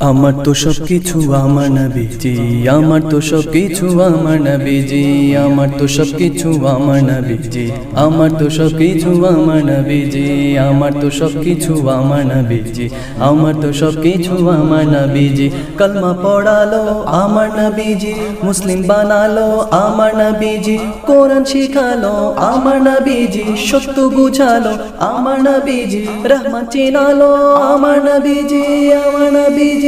আমার তো সব কিছু আমার নবীজি আমার তো সব কিছু আমার নবীজি আমার তো সব কিছু আমার নবীজি আমার তো সব কিছু আমার নবীজি আমার তো সব কিছু আমার নবীজি আমার তো সব কিছু আমার নবীজি কলমা পড়ালো আমার নবীজি মুসলিম বানালো আমার নবীজি কোরআন শিখালো আমার নবীজি সত্য বুঝালো আমার নবীজি রহমান চিনালো আমার নবীজি আমার নবীজি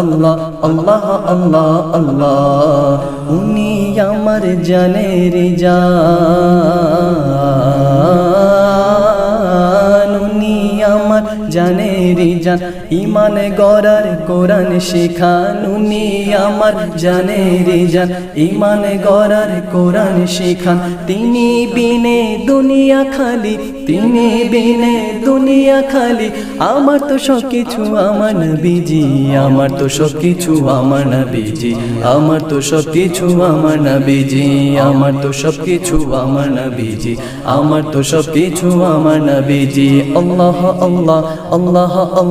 আল্লাহ আল্লাহ উনি আমার জানের জান। জান, ইমানে গড়ার কোরআন শিখান উনি আমার জানের জান। ইমানে গড়ার কোরআন শিখান, তিনি বিনে দুনিয়া খালি, তিনি বিনে দুনিয়া খালি। আমার তো সব কিছু আমার নবীজি, আমার তো সব কিছু আমার নবীজি, আমার তো সব কিছু আমার নবীজি, আমার তো সব কিছু আমার নবীজি, আমার তো সব কিছু আমার নবীজি। আল্লাহ আল্লাহ আল্লাহ আল্লাহ।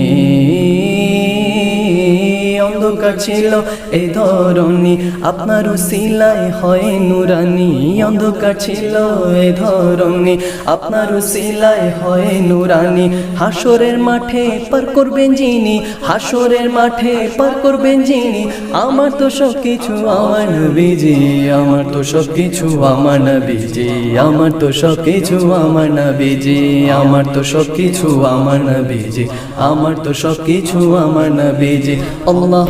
অন্ধকার ছিল এই ধরনী আপনার সিলাই হয় নুরানি, অন্ধকার ছিল এই ধরনী আপনার সিলাই হয় নুরানি। হাসরের মাঠে পার করবেন যিনি, হাসরের মাঠে পার করবেন যিনি। আমার তো সব কিছু আমার নবীজি, আমার তো সব কিছু আমার নবীজি। আমার তো সব কিছু আমার নবীজি, আমার তো সব কিছু আমার নবীজি। আমার তো সব কিছু আমার নবীজি। আল্লাহ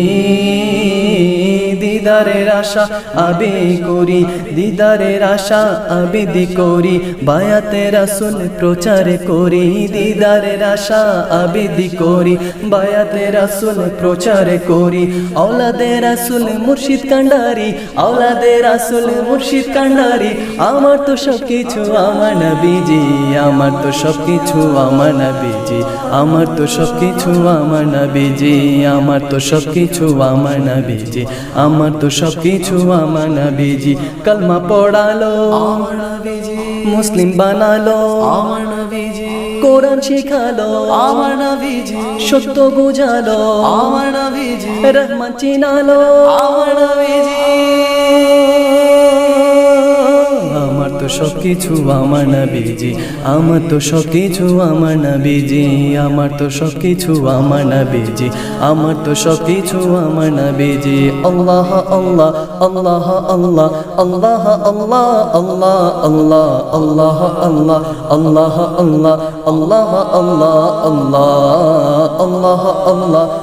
দিদারের আশা আবে করি, দিদারের আশা আবেদি করি, বায়াতে রাসুল প্রচার করি, দিদারের আশা আবেদি করি, বায়াতে রাসুল প্রচার করি, আওলাদে রাসুল মুর্শিদ কান্ডারি, আওলাদে রাসুল মুর্শিদ কান্ডারি, আমার তো সব কিছু আমার নবীজি, আমার তো সব কিছু আমার নবীজি, আমার তো সব কিছু আমার নবীজি, আমার তো সব কিছু আমার নবীজি, আমার তো সব কিছু আমার নবীজি। কালমা পড়ালো আমার মুসলিম বানালো আমার নবীজি। কোরআন শিখালো আমার নবীজি। সত্য বুঝালো আমার নবীজি। রহমান চিনালো। আমার নবীজি। সব কিছু আমার নবীজি আমার তো সব কিছু আমার নবীজি আমার তো সব কিছু আমার নবীজি আমার তো সব কিছু আমার নবীজি আল্লাহ আল্লাহ আল্লাহ আল্লাহ আল্লাহ আল্লাহ আল্লাহ আল্লাহ আল্লাহ আল্লাহ আল্লাহ আল্লাহ আল্লাহ আল্লাহ আল্লাহ আল্লাহ আল্লাহ